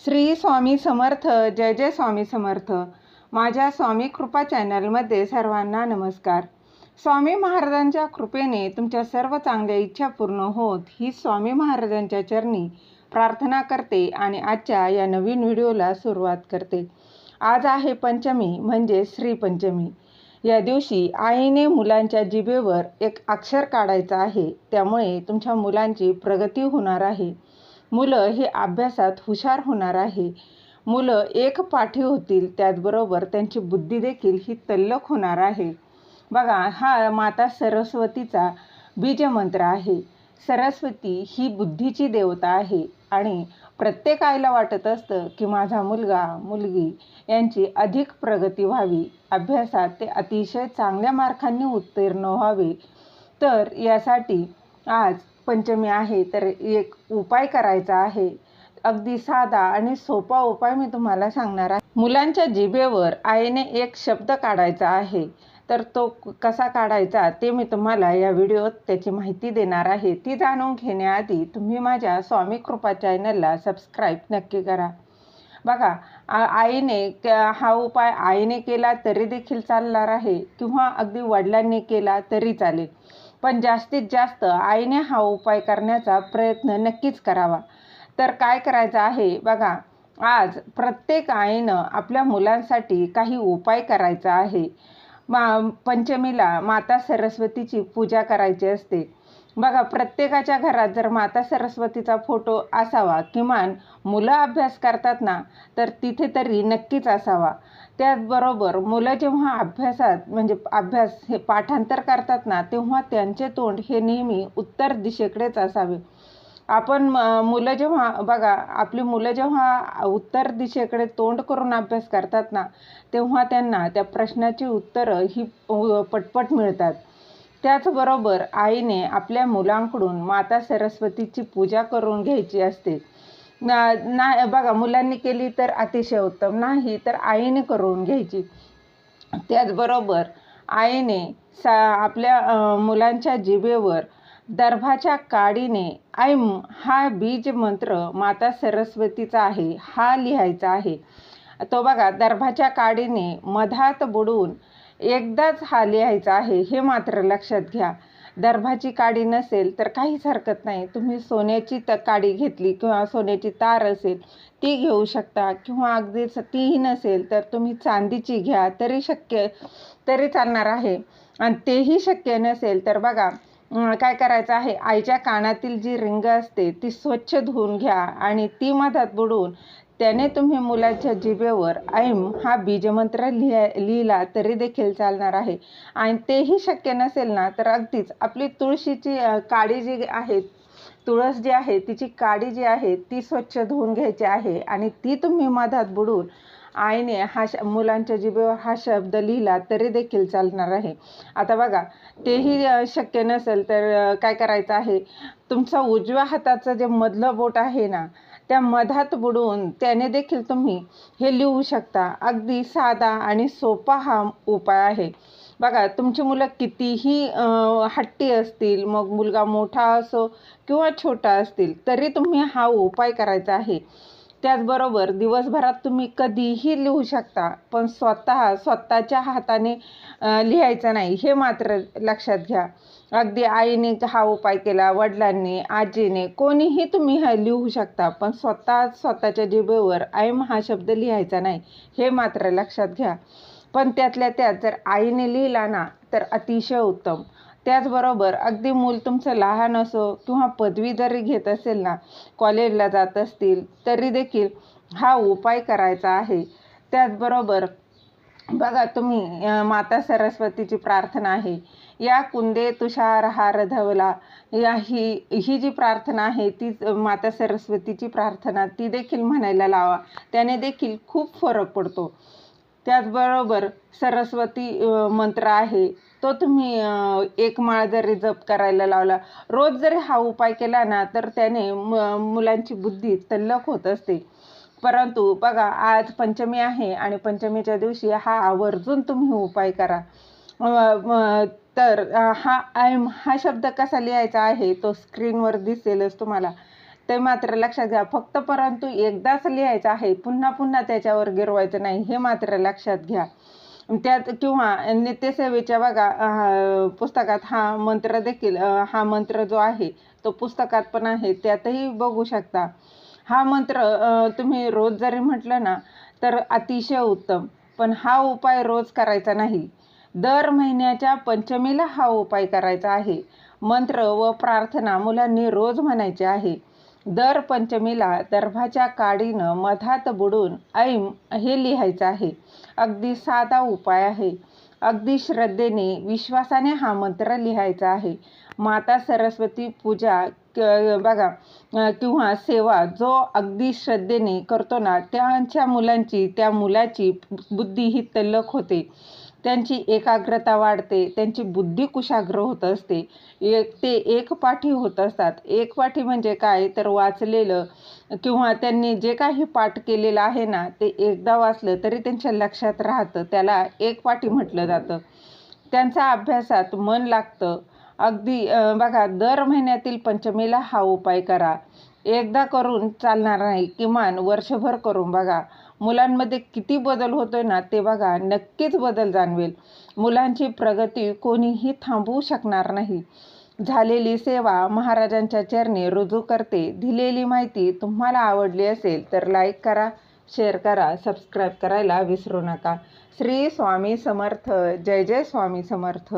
श्री स्वामी समर्थ जय जय स्वामी समर्थ. माझ्या स्वामी कृपा चॅनलमध्ये सर्वांना नमस्कार. स्वामी महाराजांच्या कृपेने तुमच्या सर्व चांगल्या इच्छा पूर्ण होत ही स्वामी महाराजांच्या चरणी प्रार्थना करते आणि आजच्या या नवीन व्हिडिओला सुरुवात करते. आज आहे पंचमी म्हणजे श्रीपंचमी या दिवशी आईने मुलांच्या जिभेवर एक अक्षर काढायचं आहे. त्यामुळे तुमच्या मुलांची प्रगती होणार आहे. मुलं हे अभ्यासात हुशार होणार आहे. मुलं एक पाठी होतील त्याचबरोबर त्यांची बुद्धी देखील ही तल्लख होणार आहे. बघा हा माता सरस्वतीचा बीजमंत्र आहे. सरस्वती ही बुद्धीची देवता आहे आणि प्रत्येक आईला वाटत असतं की माझा मुलगा मुलगी यांची अधिक प्रगती व्हावी. अभ्यासात ते अतिशय चांगल्या मार्कांनी उत्तीर्ण व्हावे. तर यासाठी आज पंचमी आहे तर एक उपाय करायचा आहे. अगदी साधा आणि सोपा उपाय मी तुम्हाला सांगणार आहे. मुलांच्या जिभेवर आईने एक शब्द काढायचा आहे. तर तो कसा काढायचा ते मी तुम्हाला या व्हिडिओत त्याची माहिती देणार आहे. ती जाणून घेण्याआधी तुम्ही माझ्या स्वामी कृपा चॅनलला सबस्क्राईब नक्की करा. बघा आईने हा उपाय आईने केला तरी देखील चालणार आहे किंवा अगदी वडिलांनी केला तरी चालेल. पण जास्तीत जास्त आईने हा उपाय करण्याचा प्रयत्न नक्कीच करावा. तर काय करायचं आहे? बघा आज प्रत्येक आईनं आपल्या मुलांसाठी काही उपाय करायचा आहे. मा पंचमीला माता सरस्वतीची पूजा करायची असते. बघा प्रत्येकाच्या घरात जर माता सरस्वतीचा फोटो असावा किमान मुलं अभ्यास करतात ना तर तिथे तरी नक्कीच असावा. त्याचबरोबर मुलं जेव्हा अभ्यासात म्हणजे अभ्यास हे पाठांतर करतात ना तेव्हा त्यांचे तोंड हे नेहमी उत्तर दिशेकडेच असावे. आपण म- मुलं जेव्हा बघा आपली मुलं जेव्हा उत्तर दिशेकडे तोंड करून अभ्यास करतात ना तेव्हा त्यांना त्या प्रश्नाची उत्तरं ही पटपट मिळतात. त्याचबरोबर आईने आपल्या मुलांकडून माता सरस्वतीची पूजा करून घ्यायची असते. ना ना बघा मुलांनी केली तर अतिशय उत्तम नाही तर आईने करून घ्यायची. त्याचबरोबर आईने सा आपल्या मुलांच्या जिभेवर दर्भाच्या काडीने ऐम हा बीज मंत्र माता सरस्वतीचा आहे हा लिहायचा आहे. तो बघा दर्भाच्या काडीने मधात बुडून एकदाच हा लिहायचा आहे हे मात्र लक्षात घ्या. दर्भाची काडी नसेल तर काहीच हरकत नाही. तुम्ही सोन्याची त काडी घेतली किंवा सोन्याची तार असेल ती घेऊ शकता. किंवा अगदी तीही नसेल तर तुम्ही चांदीची घ्या तरी शक्य तरी चालणार आहे. आणि तेही शक्य नसेल तर बघा काय करायचं आहे? आईच्या कानातील जी रिंग असते ती स्वच्छ धुवून घ्या आणि ती मधात बुडवून त्याने तुम्ही मुलाच्या जिभेवर ऐम हा बीजमंत्र लिहा लिहिला तरी देखील चालणार आहे. आणि तेही शक्य नसेल ना तर अगदीच आपली तुळशीची काळी काडी जी आहे तुळस जी आहे तिची काडी जी आहे ती स्वच्छ धुवून घ्यायची आहे आणि ती तुम्ही मधात बुडून आईने हा श मुलांच्या जिभेवर हा शब्द लिहिला तरी देखील चालणार आहे. आता बघा तेही शक्य नसेल तर काय करायचं आहे? तुमचा उजव्या हाताचं जे मधलं बोट आहे ना त्या मधात बुडवून त्याने देखील तुम्ही हे लिहू शकता. अगदी साधा आणि सोपा हा उपाय आहे. बघा तुमची मुलं कितीही हट्टी असतील मग मुलगा मोठा असो किंवा छोटा असतील तरी तुम्ही हा उपाय करायचा आहे. त्याचबरोबर दिवसभरात तुम्ही कधीही लिहू शकता पण स्वतः स्वतःच्या हाताने लिहायचं नाही. हे मात्र लक्षात घ्या. अगदी आईने हा उपाय केला वडिलांनी आजीने कोणीही तुम्ही हा लिहू शकता पण स्वतः स्वतःच्या जिभेवर ऐम हा शब्द लिहायचा नाही हे मात्र लक्षात घ्या. पण त्यातल्या त्यात जर आईने लिहिला ना तर अतिशय उत्तम. त्याचबरोबर अगदी मूल तुमचं लहान असो किंवा पदवी जरी घेत असेल ना कॉलेजला जात असतील तरी देखील हा उपाय करायचा आहे. त्याचबरोबर बघा तुम्ही माता सरस्वतीची प्रार्थना आहे. या कुंदे तुषार हार धवला या ही ही जी प्रार्थना आहे ती माता सरस्वतीची प्रार्थना ती देखील म्हणायला लावा. त्याने देखील खूप फरक पडतो. त्याचबरोबर सरस्वती मंत्र आहे. तो तुम्ही एक माळ जरी जप करायला लावला रोज जरी हा उपाय केला ना तर त्याने म मुलांची बुद्धी तल्लख होत असते. परंतु बघा आज पंचमी आहे आणि पंचमीच्या दिवशी हा आवर्जून तुम्ही उपाय करा. तर हा ऐम हा शब्द कसा लिहायचा आहे तो स्क्रीनवर दिसेलच तुम्हाला. ते मात्र लक्षात घ्या फक्त परंतु एकदाच लिहायचं आहे पुन्हा पुन्हा त्याच्यावर गिरवायचं नाही हे मात्र लक्षात घ्या. त्यात किंवा नित्यसेवेच्या बघा पुस्तकात हा मंत्र देखील हा मंत्र जो आहे तो पुस्तकात पण आहे त्यातही बघू शकता. हा मंत्र तुम्ही रोज जरी म्हटलं ना तर अतिशय उत्तम. पण हा उपाय रोज करायचा नाही. दर महिन्याच्या पंचमीला हा उपाय करायचा आहे. मंत्र व प्रार्थना मुलांनी रोज म्हणायचे आहे. दर पंचमीला दर्भाच्या काडीनं मधात बुडून ऐम हे लिहायचं आहे. अगदी साधा उपाय आहे. अगदी श्रद्धेने विश्वासाने हा मंत्र लिहायचा आहे. माता सरस्वती पूजा क- बघा किंवा सेवा जो अगदी श्रद्धेने करतो ना त्यांच्या मुलांची त्या मुलाची बुद्धी ही तल्लक होते. त्यांची एकाग्रता वाढते त्यांची बुद्धी कुशाग्र होत असते. एक ते एकपाठी होत असतात. एकपाठी म्हणजे काय? तर वाचलेलं किंवा त्यांनी जे काही पाठ केलेलं आहे ना ते एकदा वाचलं तरी त्यांच्या लक्षात राहतं. त्याला एकपाठी म्हटलं जातं. त्यांचा अभ्यासात मन लागतं. अगदी बघा दर महिन्यातील पंचमीला हा उपाय करा. एकदा करून चालणार नाही. किमान वर्षभर करून बघा. मुलांमध्ये किती बदल होतोय ना ते बघा नक्कीच बदल जाणवेल. मुलांची प्रगती कोणीही थांबवू शकणार नाही. झालेली सेवा महाराजांच्या चरणी रुजू करते. दिलेली माहिती तुम्हाला आवडली असेल तर लाईक करा शेअर करा सबस्क्राईब करायला विसरू नका. श्री स्वामी समर्थ. जय जय स्वामी समर्थ.